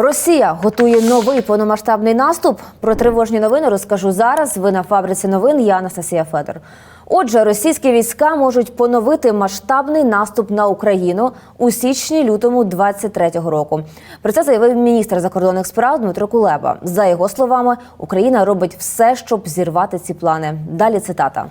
Росія готує новий повномасштабний наступ. Про тривожні новини розкажу зараз. Ви на фабриці новин. Я Анастасія Федор. Отже, російські війська можуть поновити масштабний наступ на Україну у січні-лютому 23-го року. Про це заявив міністр закордонних справ Дмитро Кулеба. За його словами, Україна робить все, щоб зірвати ці плани. Далі цитата.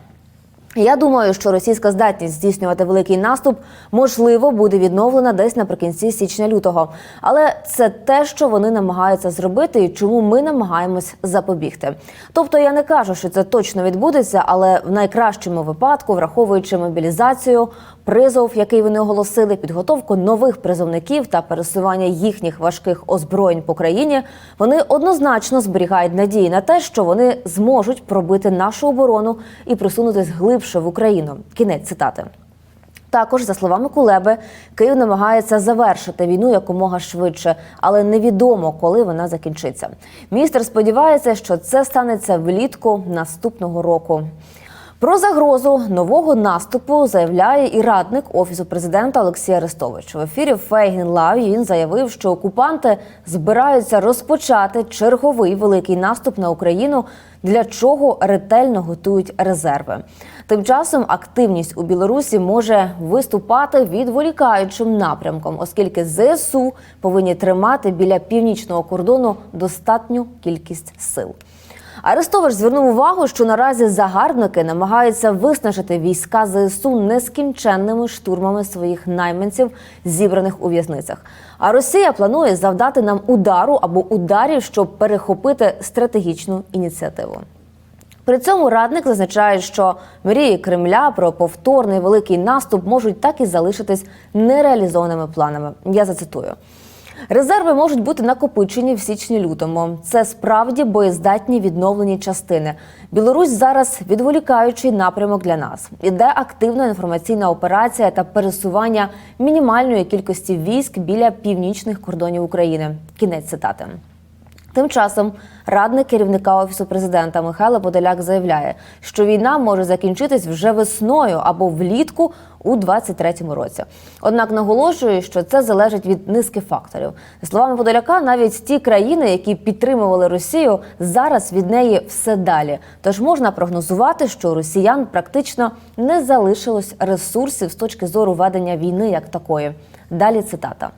Я думаю, що російська здатність здійснювати великий наступ можливо буде відновлена десь наприкінці січня-лютого. Але це те, що вони намагаються зробити, і чому ми намагаємось запобігти. Тобто я не кажу, що це точно відбудеться, але в найкращому випадку, враховуючи мобілізацію, призов, який вони оголосили, підготовку нових призовників та пересування їхніх важких озброєнь по країні, вони однозначно зберігають надії на те, що вони зможуть пробити нашу оборону і присунутись глибше в Україну. Кінець цитати. Також, за словами Кулеби, Київ намагається завершити війну якомога швидше, але невідомо, коли вона закінчиться. Міністр сподівається, що це станеться влітку наступного року. Про загрозу нового наступу заявляє і радник офісу президента Олексій Арестович. В ефірі Фейгін Лав він заявив, що окупанти збираються розпочати черговий великий наступ на Україну, для чого ретельно готують резерви. Тим часом активність у Білорусі може виступати відволікаючим напрямком, оскільки ЗСУ повинні тримати біля північного кордону достатню кількість сил. Арестович звернув увагу, що наразі загарбники намагаються виснажити війська ЗСУ нескінченними штурмами своїх найманців, зібраних у в'язницях. А Росія планує завдати нам удару або ударів, щоб перехопити стратегічну ініціативу. При цьому радник зазначає, що мрії Кремля про повторний великий наступ можуть так і залишитись нереалізованими планами. Я зацитую. Резерви можуть бути накопичені в січні-лютому. Це справді боєздатні відновлені частини. Білорусь зараз відволікаючий напрямок для нас. Іде активна інформаційна операція та пересування мінімальної кількості військ біля північних кордонів України. Кінець цитати. Тим часом радник керівника офісу президента Михайло Подоляк заявляє, що війна може закінчитись вже весною або влітку у 23-му році. Однак наголошує, що це залежить від низки факторів. Словами Подоляка, навіть ті країни, які підтримували Росію, зараз від неї все далі. Тож можна прогнозувати, що росіян практично не залишилось ресурсів з точки зору ведення війни як такої. Далі цитата.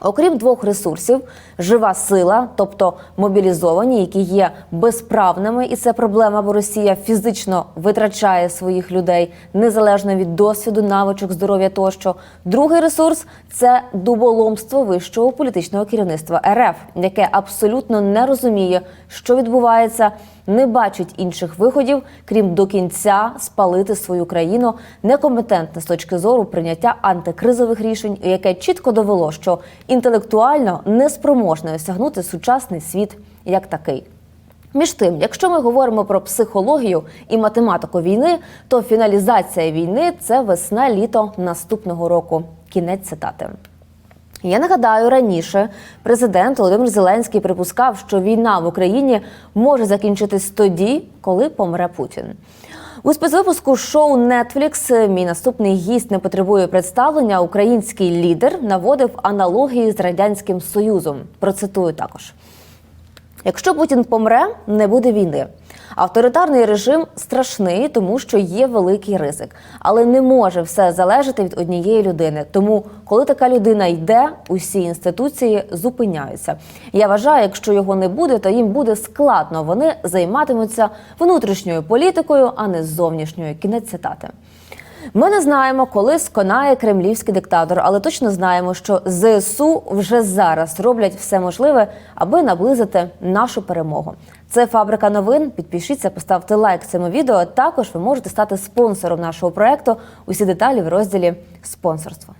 Окрім двох ресурсів, жива сила, тобто мобілізовані, які є безправними, і це проблема, бо Росія фізично витрачає своїх людей незалежно від досвіду, навичок, здоров'я тощо. Другий ресурс це дуболомство вищого політичного керівництва РФ, яке абсолютно не розуміє, що відбувається, не бачить інших виходів, крім до кінця спалити свою країну, некомпетентне з точки зору прийняття антикризових рішень, яке чітко довело, що інтелектуально неспроможне осягнути сучасний світ як такий. Між тим, якщо ми говоримо про психологію і математику війни, то фіналізація війни це весна-літо наступного року. Кінець цитати. Я нагадаю, раніше президент Володимир Зеленський припускав, що війна в Україні може закінчитись тоді, коли помре Путін. У спецвипуску шоу Netflix Мій наступний гість не потребує представлення. Український лідер наводив аналогії з радянським союзом. Процитую також. Якщо Путін помре, не буде війни. Авторитарний режим страшний, тому що є великий ризик, але не може все залежати від однієї людини. Тому, коли така людина йде, усі інституції зупиняються. Я вважаю, якщо його не буде, то їм буде складно. Вони займатимуться внутрішньою політикою, а не зовнішньою. Кінець цитати. Ми не знаємо, коли сконає кремлівський диктатор, але точно знаємо, що ЗСУ вже зараз роблять все можливе, аби наблизити нашу перемогу. Це фабрика новин. Підпишіться, поставте лайк цьому відео. Також ви можете стати спонсором нашого проекту. Усі деталі в розділі спонсорство.